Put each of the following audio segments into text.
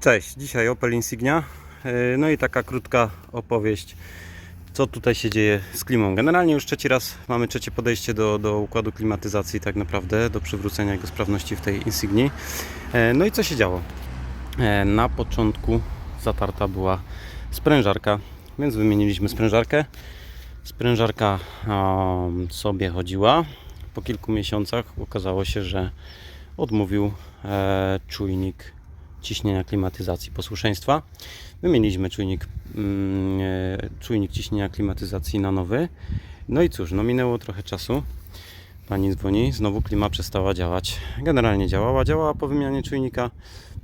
Cześć, dzisiaj Opel Insignia. Yy, No i taka krótka opowieść, co tutaj się dzieje z klimą. Generalnie już trzeci raz mamy trzecie podejście do, do układu klimatyzacji, tak naprawdę, do przywrócenia jego sprawności w tej Insignii. Yy, No i co się działo? Yy, Na początku zatarta była sprężarka, więc wymieniliśmy sprężarkę. Sprężarka sobie chodziła. Po kilku miesiącach okazało się, że odmówił e, czujnik ciśnienia klimatyzacji posłuszeństwa. Wymieniliśmy czujnik, mm, e, czujnik ciśnienia klimatyzacji na nowy. No i cóż, no minęło trochę czasu. Pani dzwoni, znowu klima przestała działać. Generalnie działała, działała po wymianie czujnika,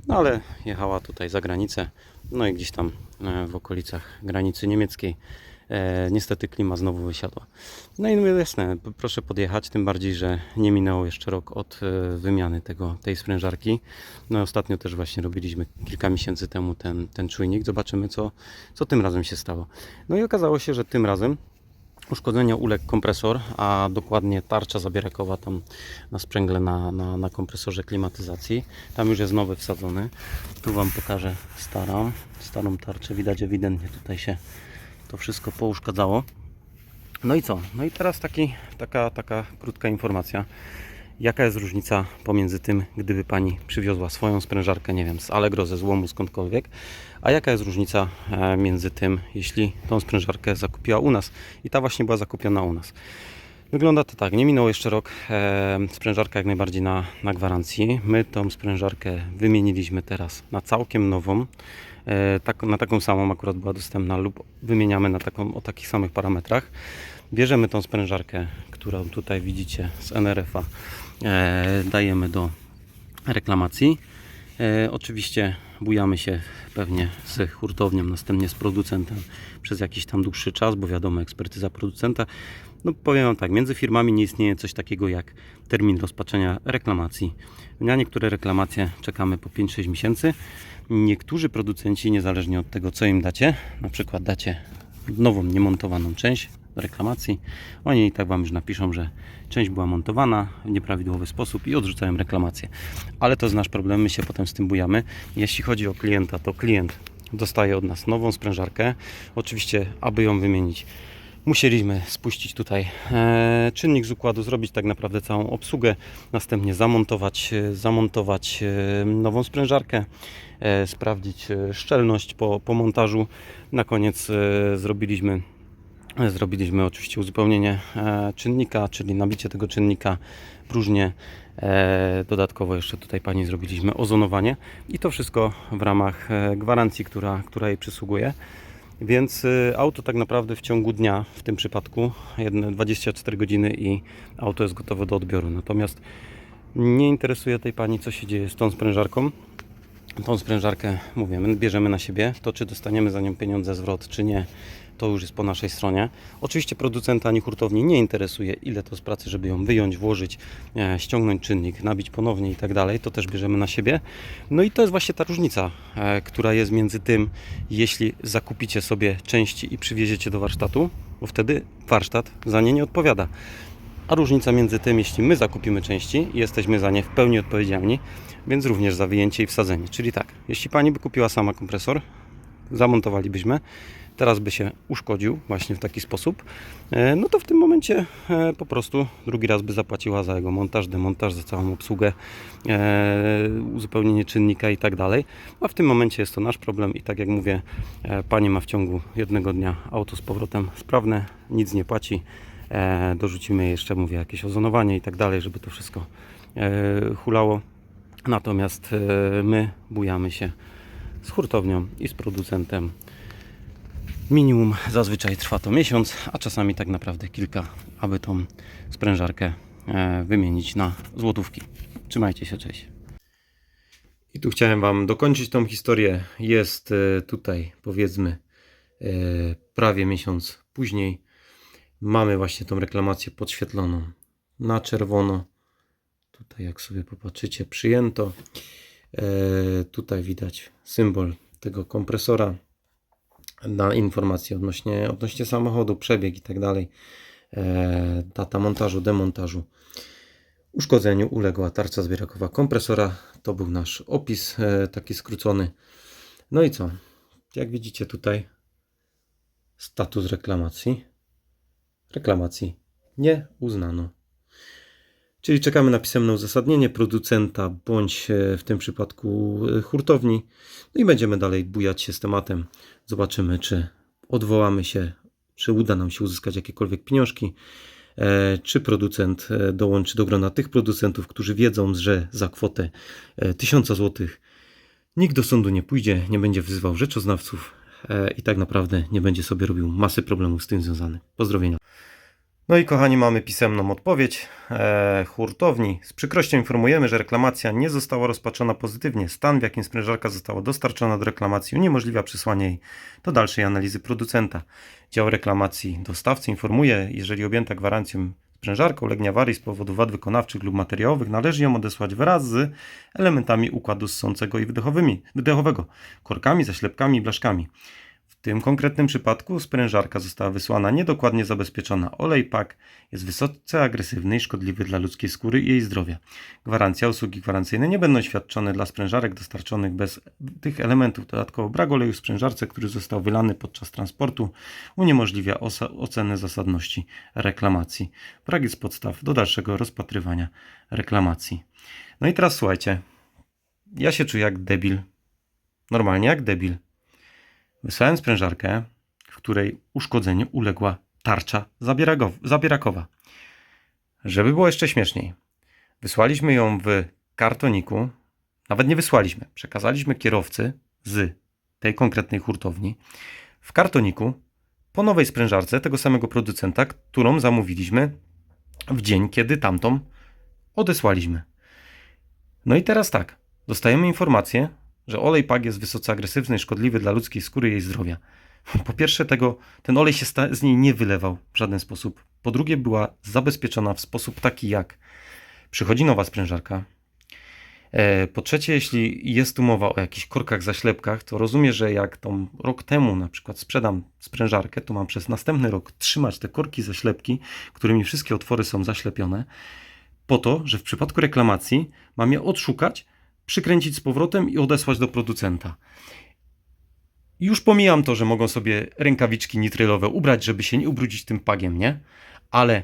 no ale jechała tutaj za granicę, no i gdzieś tam e, w okolicach granicy niemieckiej. E, niestety klima znowu wysiadła. No i mówię, jasne, proszę podjechać, tym bardziej, że nie minęło jeszcze rok od e, wymiany tego, tej sprężarki. No ostatnio też właśnie robiliśmy kilka miesięcy temu ten, ten czujnik. Zobaczymy, co, co tym razem się stało. No i okazało się, że tym razem uszkodzenia uległ kompresor, a dokładnie tarcza zabierakowa tam na sprzęgle na, na, na kompresorze klimatyzacji. Tam już jest nowy wsadzony. Tu Wam pokażę starą, starą tarczę. Widać ewidentnie tutaj się to wszystko pouszkadzało. No i co? No i teraz taki, taka, taka krótka informacja. Jaka jest różnica pomiędzy tym, gdyby Pani przywiozła swoją sprężarkę, nie wiem, z Allegro, ze złomu, skądkolwiek, a jaka jest różnica e, między tym, jeśli tą sprężarkę zakupiła u nas i ta właśnie była zakupiona u nas. Wygląda to tak, nie minął jeszcze rok, e, sprężarka jak najbardziej na, na gwarancji. My tą sprężarkę wymieniliśmy teraz na całkiem nową, e, tak, na taką samą akurat była dostępna lub wymieniamy na taką o takich samych parametrach. Bierzemy tą sprężarkę, którą tutaj widzicie z NRF-a, e, dajemy do reklamacji. E, oczywiście bujamy się pewnie z hurtownią, następnie z producentem przez jakiś tam dłuższy czas, bo wiadomo, ekspertyza producenta. No powiem Wam tak, między firmami nie istnieje coś takiego jak termin rozpatrzenia reklamacji. Na niektóre reklamacje czekamy po 5-6 miesięcy. Niektórzy producenci, niezależnie od tego, co im dacie, na przykład dacie nową, niemontowaną część reklamacji, oni i tak Wam już napiszą, że część była montowana w nieprawidłowy sposób i odrzucają reklamację. Ale to jest nasz problem, my się potem z tym bujamy. Jeśli chodzi o klienta, to klient dostaje od nas nową sprężarkę. Oczywiście, aby ją wymienić, musieliśmy spuścić tutaj e, czynnik z układu, zrobić tak naprawdę całą obsługę, następnie zamontować, e, zamontować e, nową sprężarkę, sprawdzić szczelność po, po montażu. Na koniec zrobiliśmy Zrobiliśmy oczywiście uzupełnienie e, czynnika, czyli nabicie tego czynnika próżnie. E, dodatkowo jeszcze tutaj pani zrobiliśmy ozonowanie i to wszystko w ramach e, gwarancji, która, która jej przysługuje. Więc e, auto tak naprawdę w ciągu dnia, w tym przypadku jedne 24 godziny i auto jest gotowe do odbioru. Natomiast nie interesuje tej pani, co się dzieje z tą sprężarką. Tą sprężarkę, mówię, my bierzemy na siebie. To, czy dostaniemy za nią pieniądze zwrot, czy nie, to już jest po naszej stronie. Oczywiście producenta ani hurtowni nie interesuje, ile to z pracy, żeby ją wyjąć, włożyć, e, ściągnąć czynnik, nabić ponownie i tak dalej. To też bierzemy na siebie. No i to jest właśnie ta różnica, e, która jest między tym, jeśli zakupicie sobie części i przywieziecie do warsztatu, bo wtedy warsztat za nie nie odpowiada. A różnica między tym, jeśli my zakupimy części i jesteśmy za nie w pełni odpowiedzialni, więc również za wyjęcie i wsadzenie. Czyli tak, jeśli pani by kupiła sama kompresor, zamontowalibyśmy, teraz by się uszkodził właśnie w taki sposób, e, no to w tym momencie e, po prostu drugi raz by zapłaciła za jego montaż, demontaż, za całą obsługę, e, uzupełnienie czynnika i tak dalej. A w tym momencie jest to nasz problem i tak jak mówię, pani ma w ciągu jednego dnia auto z powrotem sprawne, nic nie płaci. Dorzucimy jeszcze, mówię, jakieś ozonowanie i tak dalej, żeby to wszystko hulało. Natomiast my bujamy się z hurtownią i z producentem. Minimum zazwyczaj trwa to miesiąc, a czasami tak naprawdę kilka, aby tą sprężarkę e, wymienić na złotówki. Trzymajcie się, cześć. I tu chciałem Wam dokończyć tą historię. Jest e, tutaj, powiedzmy, e, prawie miesiąc później. Mamy właśnie tą reklamację podświetloną na czerwono. Tutaj, jak sobie popatrzycie, przyjęto. Tutaj widać symbol tego kompresora na informacje odnośnie, odnośnie samochodu, przebieg i tak dalej. E, data montażu, demontażu. Uszkodzeniu uległa tarcza zbierakowa kompresora. To był nasz opis, e, taki skrócony. No i co? Jak widzicie tutaj status reklamacji. Reklamacji nie uznano. Czyli czekamy na pisemne uzasadnienie producenta bądź e, w tym przypadku e, hurtowni. No i będziemy dalej bujać się z tematem. Zobaczymy, czy odwołamy się, czy uda nam się uzyskać jakiekolwiek pieniążki, e, czy producent dołączy do grona tych producentów, którzy wiedzą, że za kwotę e, 1000 zł nikt do sądu nie pójdzie, nie będzie wzywał rzeczoznawców i tak naprawdę nie będzie sobie robił masy problemów z tym związanych. Pozdrowienia. No i kochani, mamy pisemną odpowiedź e, hurtowni. Z przykrością informujemy, że reklamacja nie została rozpatrzona pozytywnie. Stan, w jakim sprężarka została dostarczona do reklamacji, uniemożliwia przesłanie jej do dalszej analizy producenta. Dział reklamacji dostawcy informuje, jeżeli objęta gwarancją sprężarka ulegnie awarii z powodu wad wykonawczych lub materiałowych, należy ją odesłać wraz z elementami układu ssącego i wydechowego, korkami, zaślepkami i blaszkami. Tym konkretnym przypadku sprężarka została wysłana niedokładnie zabezpieczona. Olej PAK jest wysoce agresywny i szkodliwy dla ludzkiej skóry i jej zdrowia. Gwarancja, usługi gwarancyjne nie będą świadczone dla sprężarek dostarczonych bez tych elementów. Dodatkowo brak oleju w sprężarce, który został wylany podczas transportu, uniemożliwia ocenę zasadności reklamacji. Brak jest podstaw do dalszego rozpatrywania reklamacji. No i teraz słuchajcie, ja się czuję jak debil. Normalnie jak debil. Wysłałem sprężarkę, w której uszkodzeniu uległa tarcza zabierakowa. Żeby było jeszcze śmieszniej, wysłaliśmy ją w kartoniku, nawet nie wysłaliśmy, przekazaliśmy kierowcy z tej konkretnej hurtowni w kartoniku po nowej sprężarce tego samego producenta, którą zamówiliśmy w dzień, kiedy tamtą odesłaliśmy. No i teraz tak, dostajemy informację, że olej PAG jest wysoce agresywny i szkodliwy dla ludzkiej skóry i jej zdrowia. Po pierwsze, tego, ten olej się z niej nie wylewał w żaden sposób. Po drugie, była zabezpieczona w sposób taki, jak przychodzi nowa sprężarka. E, Po trzecie, jeśli jest tu mowa o jakichś korkach, zaślepkach, to rozumiem, że jak tą rok temu na przykład sprzedam sprężarkę, to mam przez następny rok trzymać te korki, zaślepki, którymi wszystkie otwory są zaślepione, po to, że w przypadku reklamacji mam je odszukać, przykręcić z powrotem i odesłać do producenta. Już pomijam to, że mogą sobie rękawiczki nitrylowe ubrać, żeby się nie ubrudzić tym pagiem, nie? Ale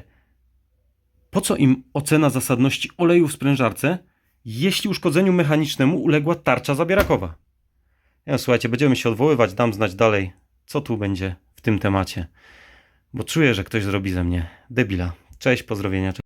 po co im ocena zasadności oleju w sprężarce, jeśli uszkodzeniu mechanicznemu uległa tarcza zabierakowa? Ja, słuchajcie, będziemy się odwoływać, dam znać dalej, co tu będzie w tym temacie. Bo czuję, że ktoś zrobi ze mnie debila. Cześć, pozdrowienia.